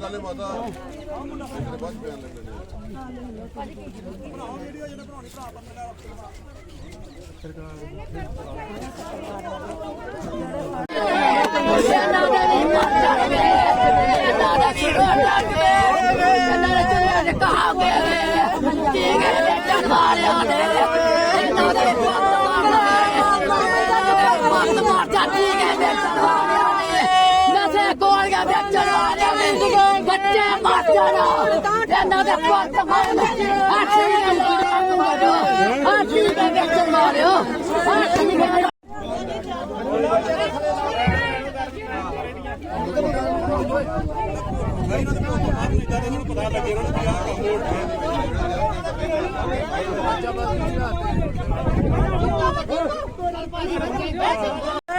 ਕੱਲੇ ਮਾਤਾ ਇਹਦੇ ਬਾਅਦ ਬਿਆਨ ਲੈਂਦੇ ਨੇ ਬੱਚੇ ਮਰ ਜਾਣਾ। ਇਹਨਾਂ ਦੇ ਪੁੱਤ ਮਰਨ ਆਖੀ ਦੇ ਮਾਰਿਓ। ਆਖੀ ਦੇ ਵਿੱਚ ਮਾਰਿਓ। ਆਖੀ ਦੇ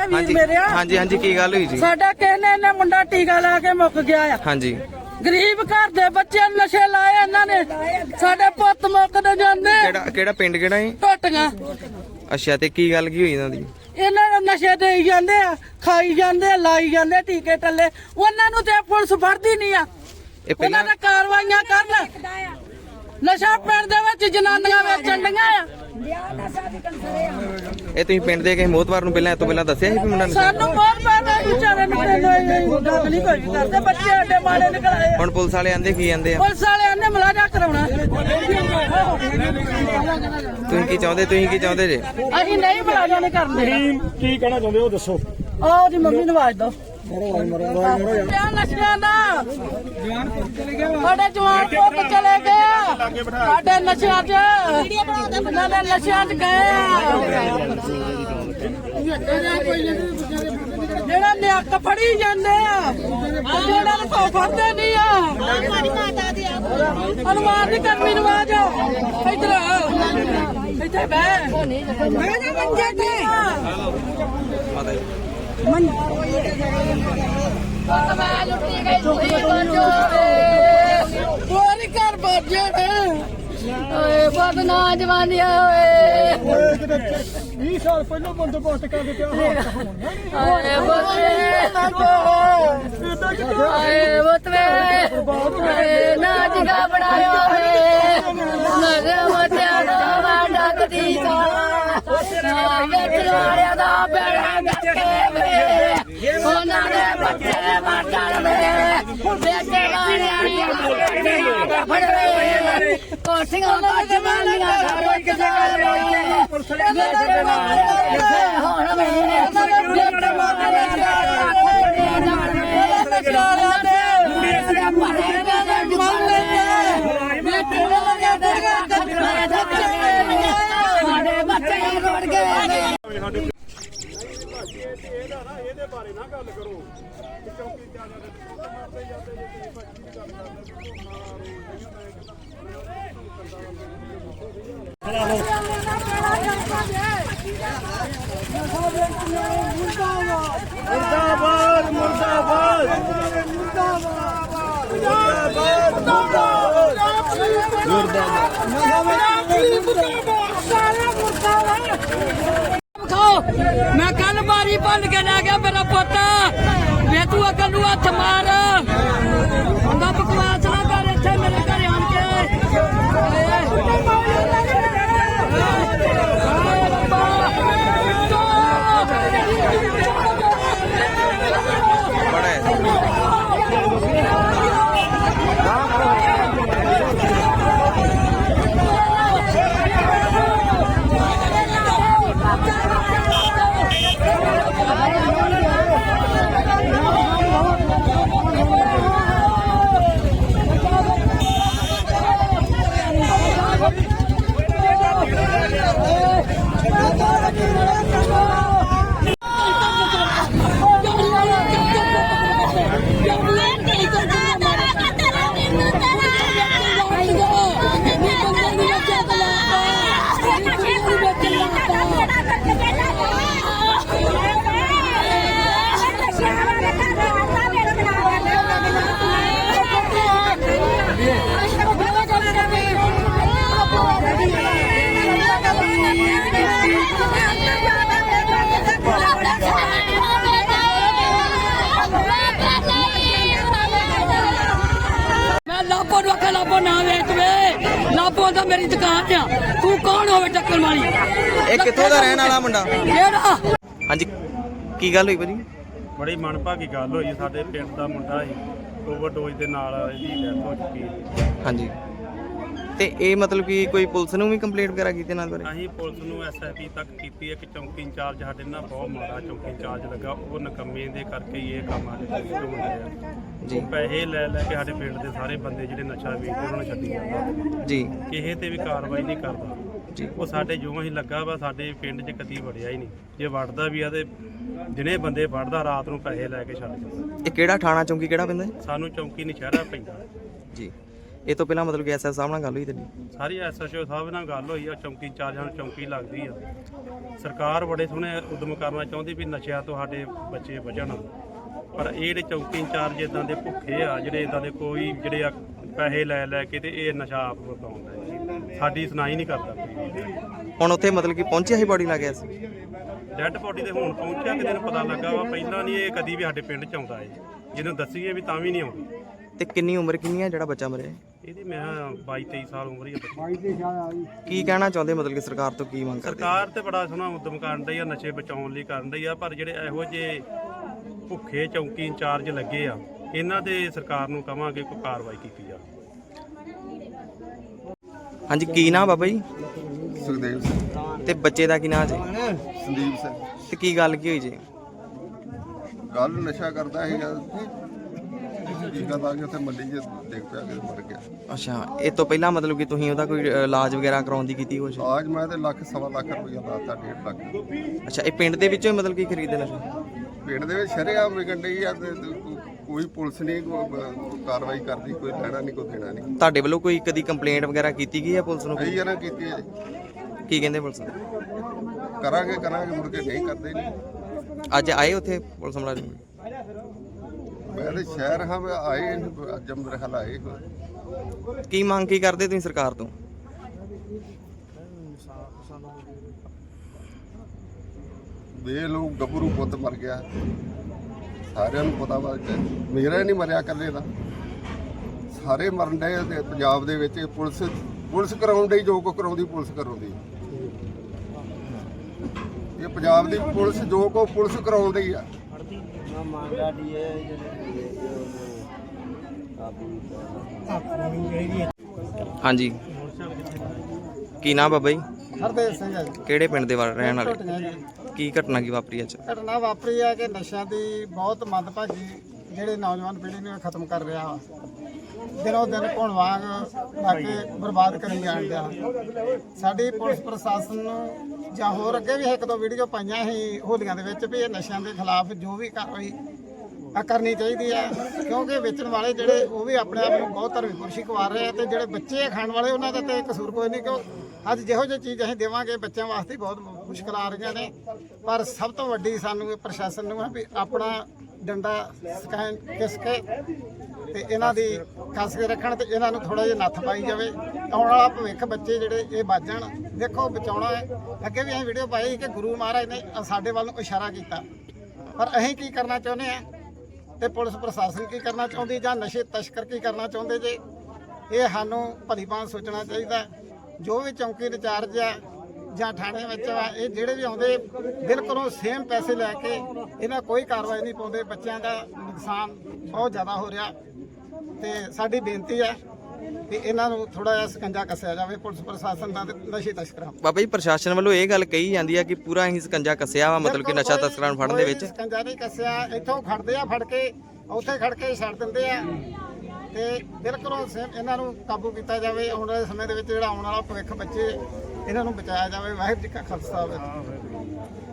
ਹਾਂਜੀ ਹਾਂਜੀ ਹਾਂਜੀ ਕੀ ਗੱਲ ਹੋਈ ਜੀ? ਸਾਡਾ ਕਹਿੰਦੇ ਨੇ ਮੁੰਡਾ ਟੀਕਾ ਲਾ ਕੇ ਮੁੱਕ ਗਿਆ ਆ। ਹਾਂਜੀ। ਗਰੀਬ ਘਰ ਦੇ ਬੱਚਿਆਂ ਨੂੰ ਨਸ਼ੇ ਲਾਏ ਇਹਨਾਂ ਨੇ। ਸਾਡੇ ਪੁੱਤ ਮੁੱਕਦੇ ਜਾਂਦੇ। ਕਿਹੜਾ ਕਿਹੜਾ ਪਿੰਡ ਕਿਹੜਾ ਹੈ ਟੁੱਟੀਆਂ। ਅੱਛਾ ਤੇ ਕੀ ਗੱਲ ਕੀ ਹੋਈ ਇਹਨਾਂ ਦੀ? ਇਹਨਾਂ ਨੂੰ ਨਸ਼ੇ ਦੇਈ ਜਾਂਦੇ ਆ ਖਾਈ ਜਾਂਦੇ ਆ ਲਾਈ ਜਾਂਦੇ ਆ, ਟੀਕੇ ਟੱਲੇ ਉਹਨਾਂ ਨੂੰ ਤੇ ਪੁਲਿਸ ਫੜਦੀ ਨਹੀਂ ਆ। ਇਹ ਉਹਨਾਂ ਪਹਿਲਾਂ ਕਾਰਵਾਈਆਂ ਕਰਨ। ਨਸ਼ਾ ਪਿੰਡ ਦੇ ਵਿੱਚ ਜਨਾਨੀਆਂ ਵੇਚਣ ਡੀਆਂ ਆ। ਇਹ ਤੁਸੀਂ ਪਿੰਡ ਦੇ ਕਿਸੇ ਮੋਤਵਾਰ ਨੂੰ ਪਹਿਲਾਂ ਇਹ ਤੋਂ ਪਹਿਲਾਂ ਦੱਸਿਆ ਸੀ ਵੀ ਮੁੰਡਾ ਨਸ਼ਾ- ਸਾਨੂੰ ਬਹੁਤ ਬਾਰ ਵਿਚਾਰੇ ਨੂੰ ਕੋਈ ਗੱਲ ਨਹੀਂ ਕੋਈ ਕਰਦੇ ਬੱਚੇ ਅੱਡੇ ਮਾੜੇ ਨਿਕਲ ਆਏ ਆ। ਹੁਣ ਪੁਲਿਸ ਵਾਲੇ ਆਂਦੇ ਕੀ ਆਂਦੇ ਆ? ਪੁਲਿਸ ਵਾਲਿਆਂ ਨੇ ਮਲਾਜਾ ਕਰਾਉਣਾ। ਤੁਸੀਂ ਕੀ ਚਾਹੁੰਦੇ ਤੁਸੀਂ ਕੀ ਚਾਹੁੰਦੇ ਜੇ? ਅਸੀਂ ਨਹੀਂ ਮਲਾਜਾ ਨਹੀਂ ਕਰਦੇ। ਕੀ ਕਹਿਣਾ ਚਾਹੁੰਦੇ ਹੋ ਦੱਸੋ। ਆਹ ਉਹਦੀ ਮੰਮੀ ਨੂੰ ਆਵਾਜ਼ ਦੋ ਕਿਆ ਨਸ਼ਿਆਂ ਦਾ। ਸਾਡੇ ਜਵਾਨ ਪੁੱਤ ਚਲੇ ਗਏ ਆ। ਸਾਡੇ ਨਸ਼ਿਆਂ 'ਚ ਉਹਨਾਂ ਦੇ ਨਸ਼ਿਆਂ 'ਚ ਗਏ ਆ। ਜਿਹੜਾ ਨਿਆਕ ਫੜੀ ਜਾਂਦੇ ਆ ਜਿਹੜਾ ਨੂੰ ਕੋ ਫੜਦੇ ਨਹੀਂ ਆ ਹਨੂਮਾਨ ਦੀ ਕਰਮੀ ਨਵਾਜ ਇੱਧਰ ਆ। ਇੱਥੇ ਬਹਿ। ਬਹਿ ਜਾ ਮੰਜੇ ਤੇ। ਜੀ ਮੈਂ ਲੁੱਟੀ ਗਈ ਤੁਸੀਂ ਬਚੋ ਹੋਰ ਘਰ ਬਾਜੇ ਨੇ? ਓਏ ਬਦਨਾ ਜਵਾਨੀਆਂ ਓਏ। 20 ਸਾਲ ਪਹਿਲਾਂ ਬੰਦੋਬਸਤ ਕਰ ਦਿੱਤਾ ਓਏ ਬੋਤਵੇ ਓਏ ਬੋਤਵੇ ਓਏ ਨਾ ਜਿਗਾ ਬਣਾਇਓ ਓਏ ਨਗੇ ਮਤਿਆ ਦਾ ਵਾਡਾ ਕਦੀ ਸਾ ਨਾ ਵੇਚ ਵਾਲਿਆ ਦਾ ਬੇੜਾ ਗੱਕੇ ਵੇ ਉਹਨਾਂ ਦੇ ਬੱਚੇ ਮਰ ਜਾਣਦੇ ਵੇਚ ਵਾਲਿਆ ਦੀ ਫੜਵੇ ਕੋਠੀਆਂ ਕੱਟ ਮਾਲੀਆਂ ਦਾ ਰੋਕ ਜਾਵੇ ਵੇਚ ਵਾਲਿਆ ਦੇ ਹੁਣ ਮੈਂ ਵੇਚ ਵਾਲਿਆ ਸਾਡੇ ਬੱਚੇ ਰੋੜ ਗਏ ਇਹਦੇ ਬਾਰੇ ਨਾ ਗੱਲ ਕਰੋ। ਕਿ ਚੌਕੀ ਤੇ ਆ ਜਾਂਦੇ ਤੇ ਮਾਰਦੇ ਜਾਂਦੇ ਜੇ ਕਿਸੇ ਬੱਚੀ ਦੀ ਗੱਲ ਕਰਦੇ ਤੇ ਉਹ ਨਾਲ ਰੋਈ ਮੁਰਦਾਬਾਦ ਮੁਰਦਾਬਾਦ। ਖਾਓ ਮੈਂ ਕੱਲ ਬਾਰੀ ਬੰਨ ਕੇ ਲੈ ਗਿਆ ਮੇਰਾ ਪੁੱਤ। ਵੇ ਤੂੰ ਅਕਲ ਨੂੰ ਹੱਥ ਮਾਰ। ਹੁੰਦਾ ਬਕਵਾਸ ਵੇ ਲਾਪੋ ਨਾ ਵੇਚ ਵੇ। ਲਾਪੋ ਤਾਂ ਮੇਰੀ ਦੁਕਾਨ ਆ। ਤੂੰ ਕੌਣ ਹੋਵੇ ਟੱਕਰ ਵਾਲੀ ਇਹ ਕਿੱਥੋਂ ਦਾ ਰਹਿਣ ਵਾਲਾ ਮੁੰਡਾ। ਕਿਹੜਾ? ਹਾਂਜੀ ਕੀ ਗੱਲ ਹੋਈ ਭਾਜੀ? ਬੜੀ ਮਨਭਾਗੀ ਗੱਲ ਹੋਈ ਸਾਡੇ ਪਿੰਡ ਦਾ ਮੁੰਡਾ ਸੀ। ਓਵਰਡੋਜ਼ ਦੇ ਨਾਲ ਇਹਦੀ ਡੈਥ ਹੋ ਚੁੱਕੀ ਹੈ। ਹਾਂਜੀ। ਤੇ ਇਹ ਮਤਲਬ ਕਿ ਕੋਈ ਪੁਲਿਸ ਨੂੰ ਵੀ ਕੰਪਲੇਂਟ ਵਗੈਰਾ ਕੀਤੀ ਨਾਲ ਬਾਰੇ? ਅਸੀਂ ਪੁਲਿਸ ਨੂੰ ਐਸਆਈਪੀ ਤੱਕ ਕੀਤੀ ਇੱਕ ਚੌਂਕੀ ਇੰਚਾਰਜ ਸਾਡੇ ਨਾਲ ਬਹੁਤ ਮਾੜਾ ਚੌਂਕੀ ਇੰਚਾਰਜ ਲੱਗਾ। ਉਹ ਨਕੰਮੇ ਦੇ ਕਰਕੇ ਹੀ ਇਹ ਕੰਮ ਆ ਜੀ। ਉਹ ਪੈਸੇ ਲੈ ਲੈ ਕੇ ਸਾਡੇ ਪਿੰਡ ਦੇ ਸਾਰੇ ਬੰਦੇ ਜਿਹੜੇ ਨਸ਼ਾ ਵੇਚਦੇ ਉਹਨਾਂ ਨੂੰ ਛੱਡੀ ਜਾਂਦਾ। ਜੀ। ਕਿਸੇ ਤੇ ਵੀ ਕਾਰਵਾਈ ਨਹੀਂ ਕਰਦਾ। ਜੀ। ਉਹ ਸਾਡੇ ਜਿਉਂ ਹੀ ਲੱਗਾ ਵਾ ਸਾਡੇ ਪਿੰਡ 'ਚ ਕਦੀ ਵੜਿਆ ਹੀ ਨਹੀਂ। ਜੇ ਵੜਦਾ ਵੀ ਆ ਤੇ ਦਿਨੇ ਬੰਦੇ ਵੜਦਾ ਰਾਤ ਨੂੰ ਪੈਸੇ ਲੈ ਕੇ ਛੱਡ ਜਾਂਦਾ ਇਹ ਕਿਹੜਾ ਥਾਣਾ ਚੌਂਕੀ ਕਿਹੜਾ ਪੈਂਦਾ ਜੀ? ਸਾਨੂੰ ਚੌਂਕੀ ਨਸ਼ਹਿਰਾ ਪੈਂਦਾ। ਜੀ। ਇਹ ਤੋਂ ਪਹਿਲਾਂ ਮਤਲਬ ਕਿ ਐਸਐਸ ਸਾਹਿਬ ਨਾਲ ਗੱਲ ਹੋਈ ਤੇਰੀ ਸਾਰੀ ਐਸਐਚਓ ਸਾਹਿਬ ਨਾਲ ਗੱਲ ਹੋਈ ਆ ਚੌਂਕੀ ਇੰਚਾਰਜਾਂ ਨੂੰ ਚੌਂਕੀ ਲੱਗਦੀ ਆ। ਸਰਕਾਰ ਬੜੇ ਸੋਹਣੇ ਉਦਮ ਕਰਨਾ ਚਾਹੁੰਦੀ ਵੀ ਨਸ਼ਿਆਂ ਤੋਂ ਸਾਡੇ ਬੱਚੇ ਬਚਣ। ਪਰ ਇਹ ਜਿਹੜੇ ਚੌਂਕੀ ਇੰਚਾਰਜ ਇਦਾਂ ਦੇ ਭੁੱਖੇ ਆ ਜਿਹੜੇ ਇਦਾਂ ਦੇ ਕੋਈ ਜਿਹੜੇ ਆ ਪੈਸੇ ਲੈ ਲੈ ਕੇ ਤੇ ਇਹ ਨਸ਼ਾ ਆਪ ਵਰਤਾਉਂਦਾ ਹੈ ਸਾਡੀ ਸੁਣਾਈ ਨਹੀਂ ਕਰਦਾ। ਹੁਣ ਉੱਥੇ ਮਤਲਬ ਕਿ ਪਹੁੰਚਿਆ ਸੀ ਬੋਡੀ ਲੱਗ ਗਿਆ ਸੀ? ਡੈੱਡ ਬੋਡੀ ਤੇ ਹੁਣ ਪਹੁੰਚਿਆ ਕਿ ਦਿਨ ਪਤਾ ਲੱਗਾ ਵਾ ਪਹਿਲਾਂ ਨਹੀਂ ਇਹ ਕਦੀ ਵੀ ਸਾਡੇ ਪਿੰਡ ਚ ਆਉਂਦਾ ਏ ਜਿਹਨੂੰ ਦੱਸੀਏ ਵੀ ਤਾਂ ਵੀ ਨਹੀਂ ਆਉਂਦੀ। ਤੇ ਕਿੰਨੀ ਉਮਰ ਕਿੰਨੀ ਹੈ ਜਿਹੜਾ ਬੱਚਾ ਮਰਿਆ? ਇਹਦੀ ਮੈਂ 22 23 ਸਾਲ ਉਮਰ ਹੀ ਆ ਬੱਚੀ। ਦੀ। ਕੀ ਕਹਿਣਾ ਚਾਹੁੰਦੇ ਮਤਲਬ ਕਿ ਸਰਕਾਰ ਤੋਂ ਕੀ ਮੰਗ ਕਰਦੇ ਸਰਕਾਰ ਤੇ ਬੜਾ ਸੋਹਣਾ ਉਦਮ ਕਰਨ ਡਈ ਆ ਨਸ਼ੇ ਬਚਾਉਣ ਲਈ ਕਰਨ ਡਈ ਆ ਪਰ ਜਿਹੜੇ ਇਹੋ ਜਿਹੇ ਭੁੱਖੇ ਚੌਂਕੀ ਇੰਚਾਰਜ ਲੱਗੇ ਆ ਇਹਨਾਂ ਤੇ ਸਰਕਾਰ ਨੂੰ ਕਵਾਂਗੇ ਕੋਈ ਕਾਰਵਾਈ ਕੀਤੀ ਜਾਵੇ। ਹਾਂਜੀ ਕੀ ਨਾਮ ਬਾਬਾ ਜੀ? ਸੁਖਦੇਵ ਸਿੰਘ। ਤੇ ਬੱਚੇ ਦਾ ਕੀ ਨਾਮ ਜੀ? ਸੰਦੀਪ ਸਿੰਘ। ਤੇ ਕੀ ਗੱਲ ਕੀ ਹੋਈ ਜੀ? ਗੱਲ ਨਸ਼ਾ ਕਰਦਾ ਸੀਗਾ। ਕੀ ਕਰਦਾ ਕਿ ਉੱਥੇ ਮੰਡੀ 'ਚ ਡਿੱਗ ਪਿਆ ਕਿ ਮਰ ਗਿਆ। ਅੱਛਾ ਇਹ ਤੋਂ ਪਹਿਲਾਂ ਮਤਲਬ ਕਿ ਤੁਸੀਂ ਉਹਦਾ ਕੋਈ ਅ, ਇਲਾਜ ਵਗੈਰਾ ਕਰਾਉਣ ਦੀ ਕੀਤੀ ਕੁਛ? ਆਜ ਮੈਂ ਤੇ ਲੱਖ ਸਵਾ ਲੱਖ ਰੁਪਇਆ ਲਾਤਾ ਡੇਢ ਲੱਖ। ਅੱਛਾ ਇਹ ਪਿੰਡ ਦੇ ਵਿੱਚੋਂ ਹੀ ਮਤਲਬ ਕਿ ਖਰੀਦਦੇ ਨਸ਼ਾ ਪਿੰਡ ਦੇ ਵਿੱਚ ਸ਼ਰੇਆਮ ਵਿਕਣ ਡਈ ਆ ਤੇ ਤੇ ਕੋ- ਕੋਈ ਪੁਲਿਸ ਨਹੀਂ ਕੋਈ ਬ- ਕਾਰਵਾਈ ਕਰਦੀ ਕੋਈ ਲੈਣਾ ਨਹੀਂ ਕੋਈ ਦੇਣਾ ਨਹੀਂ ਤੁਹਾਡੇ ਵੱਲੋਂ ਕੋਈ ਕਦੀ ਕੰਪਲੇਂਟ ਵਗੈਰਾ ਕੀਤੀ ਗਈ ਹੈ ਪੁਲਿਸ ਨੂੰ ਕਈ? ਜਣਾ ਕੀਤੀ ਹੈ ਕੀ ਕਹਿੰਦੇ ਪੁਲਿਸ ਕਰਾਂਗੇ ਕਰਾਂਗੇ ਮੁੜ ਕੇ ਨਹੀਂ ਕਰਦੇ ਨਹੀਂ ਅੱਜ ਆਏ ਉੱਥੇ ਪੁਲਿਸ ਮੁਲਾਜ਼ਮ? ਮੈਂ ਤੇ ਸ਼ਹਿਰ ਹਾਂ ਮੈਂ ਆਏ ਅੱਜ ਮੇਰੇ ਖਿਆਲ ਆਏ। ਕੀ ਮੰਗ ਕੀ ਕਰਦੇ ਤੁਸੀਂ ਸਰਕਾਰ ਤੋਂ? ਵੇ ਲੋਕ ਗੱਭਰੂ ਪੁੱਤ ਮਰ ਗਿਆ। ਸਾਰਿਆਂ ਨੂੰ ਪਤਾ ਵਾ ਕਿ ਮੇਰਾ ਹੀ ਨਹੀਂ ਮਰਿਆ ਇਕੱਲੇ ਦਾ। ਸਾਰੇ ਮਰਨ ਡਏ ਆ ਤੇ ਪੰਜਾਬ ਦੇ ਵਿੱਚ ਪੁਲਿਸ ਪੁਲਿਸ ਕਰਾਉਣ ਡਈ ਜੋ ਕੋ ਕਰਾਉਂਦੀ ਪੁਲਿਸ ਕਰਾਉਂਦੀ। ਇਹ ਪੰਜਾਬ ਦੀ ਪੁਲਿਸ ਜੋ ਕੋ ਪੁਲਿਸ ਕਰਾਉਣ ਡਈ ਆ। ਹਾਂਜੀ। ਕੀ ਨਾਮ ਬਾਬਾ ਜੀ? ਹਰਦੇਵ ਸਿੰਘ ਹੈ ਜੀ। ਕਿਹੜੇ ਪਿੰਡ ਦੇ ਰਹਿਣ ਵਾਲੇ? ਜੀ। ਕੀ ਘਟਨਾ ਕੀ ਵਾਪਰੀ ਅੱਜ? ਘਟਨਾ ਵਾਪਰੀ ਹੈ ਕਿ ਨਸ਼ਿਆਂ ਦੀ ਬਹੁਤ ਮੰਦਭਾਗੀ ਜਿਹੜੇ ਨੌਜਵਾਨ ਪੀੜ੍ਹੀ ਨੂੰ ਇਹ ਖਤਮ ਕਰ ਰਿਹਾ। ਵਾ ਦਿਨੋਂ ਦਿਨ ਘੁਣ ਵਾਂਗ ਲਾ ਕੇ ਬਰਬਾਦ ਕਰੀ ਜਾਣ ਡਿਆ। ਸਾਡੀ ਪੁਲਿਸ ਪ੍ਰਸ਼ਾਸਨ ਨੂੰ ਜਾਂ ਹੋਰ ਅੱਗੇ ਵੀ ਇੱਕ ਦੋ ਵੀਡੀਓ ਪਾਈਆਂ ਸੀ ਹੋਲੀਆਂ ਦੇ ਵਿੱਚ ਵੀ ਇਹ ਨਸ਼ਿਆਂ ਦੇ ਖਿਲਾਫ ਜੋ ਵੀ ਕਾਰਵਾਈ ਆ ਕਰਨੀ ਚਾਹੀਦੀ ਹੈ ਕਿਉਂਕਿ ਵੇਚਣ ਵਾਲੇ ਜਿਹੜੇ ਉਹ ਵੀ ਆਪਣੇ ਆਪ ਨੂੰ ਬਹੁਤ ਧਰਮੀ ਪੁਰਸ਼ੀ ਕਵਾ ਰਹੇ ਆ ਤੇ ਜਿਹੜੇ ਬੱਚੇ ਆ ਖਾਣ ਵਾਲੇ, ਉਹਨਾਂ ਦਾ ਤੇ ਕਸੂਰ ਕੋਈ ਨਹੀਂ, ਕਿਉਂ? ਅੱਜ ਜਿਹੋ ਜਿਹੀ ਚੀਜ਼ ਅਸੀਂ ਦੇਵਾਂਗੇ, ਬੱਚਿਆਂ ਵਾਸਤੇ ਬਹੁਤ ਮੁਸ਼ਕਲ ਆ ਰਹੀਆਂ ਨੇ। ਪਰ ਸਭ ਤੋਂ ਵੱਡੀ ਸਾਨੂੰ ਇਹ ਪ੍ਰਸ਼ਾਸਨ ਨੂੰ ਹੈ ਵੀ ਆਪਣਾ ਡੰਡਾ ਸਕੈਨ ਕਿਸ ਕੇ ਤੇ ਇਹਨਾਂ ਦੀ ਕੱਸ ਕੇ ਰੱਖਣ ਤੇ ਇਹਨਾਂ ਨੂੰ ਥੋੜਾ ਜਿਹਾ ਨੱਥ ਪਾਈ ਜਾਵੇ। ਆਉਣ ਵਾਲਾ ਭਵਿੱਖ ਬੱਚੇ ਜਿਹੜੇ ਇਹ ਬਾਜਣ ਦੇਖੋ, ਬਚਾਉਣਾ ਹੈ। ਅੱਗੇ ਵੀ ਅਸੀਂ ਵੀਡੀਓ ਪਾਈ ਕਿ ਗੁਰੂ ਮਹਾਰਾਜ ਨੇ ਸਾਡੇ ਵੱਲ ਨੂੰ ਇਸ਼ਾਰਾ ਕੀਤਾ। ਪਰ ਅਸੀਂ ਕੀ ਕਰਨਾ ਚਾਹੁੰਦੇ ਆ ਤੇ ਪੁਲਿਸ ਪ੍ਰਸ਼ਾਸਨ ਕੀ ਕਰਨਾ ਚਾਹੁੰਦੀ ਜਾਂ ਨਸ਼ੇ ਤਸਕਰ ਕੀ ਕਰਨਾ ਚਾਹੁੰਦੇ ਜੇ? ਇਹ ਸਾਨੂੰ ਭਲੀ ਸੋਚਣਾ ਚਾਹੀਦਾ ਜੋ ਵੀ ਚੌਂਕੀ ਇੰਚਾਰਜ ਆ ਜਾਂ ਥਾਣੇ ਵਿੱਚ ਆ, ਇਹ ਜਿਹੜੇ ਵੀ ਆਉਂਦੇ, ਬਿਲਕੁਲੋਂ ਸੇਮ ਪੈਸੇ ਲੈ ਕੇ ਇਹਨਾਂ ਕੋਈ ਕਾਰਵਾਈ ਨਹੀਂ ਪਾਉਂਦੇ। ਬੱਚਿਆਂ ਦਾ ਨੁਕਸਾਨ ਬਹੁਤ ਜ਼ਿਆਦਾ ਹੋ ਰਿਹਾ। ਤੇ ਸਾਡੀ ਬੇਨਤੀ ਹੈ ਕਿ ਇਹਨਾਂ ਨੂੰ ਥੋੜਾ ਜਿਹਾ ਸਕੰਜਾ ਕੱਸਿਆ ਜਾਵੇ ਪੁਲਿਸ ਪ੍ਰਸ਼ਾਸਨ ਦਾ ਤੇ ਨਸ਼ੇ ਤਸਕਰਾਂ ਬਾਬਾ ਜੀ ਪ੍ਰਸ਼ਾਸਨ ਵੱਲੋਂ ਇਹ ਗੱਲ ਕਹੀ ਜਾਂਦੀ ਆ ਕਿ ਪੂਰਾ ਹੀ ਸਕੰਜਾ ਕੱਸਿਆ ਵਾ ਮਤਲਬ ਕਿ ਨਸ਼ਾ ਤਸਕਰਾਂ ਨੂੰ ਫੜਨ ਦੇ ਵਿੱਚ। ਸਕੰਜਾ ਨਹੀਂ ਕੱਸਿਆ ਇੱਥੋਂ ਖੜਦੇ ਆ ਫੜ ਕੇ ਉੱਥੇ ਖੜ ਕੇ ਛੱਡ ਦਿੰਦੇ ਆ। ਤੇ ਬਿਲਕੁਲ ਇਹਨਾਂ ਨੂੰ ਕਾਬੂ ਕੀਤਾ ਜਾਵੇ ਆਉਣ ਵਾਲੇ ਸਮੇਂ ਦੇ ਵਿੱਚ ਜਿਹੜਾ ਆਉਣ ਵਾਲਾ ਭਵਿੱਖ ਬੱਚੇ ਇਹਨਾਂ ਨੂੰ ਬਚਾਇਆ ਜਾਵੇ। ਵਾਹਿਗੁਰੂ ਜੀ ਕਾ ਖਾਲਸਾ ਵਾਹਿਗੁਰੂ।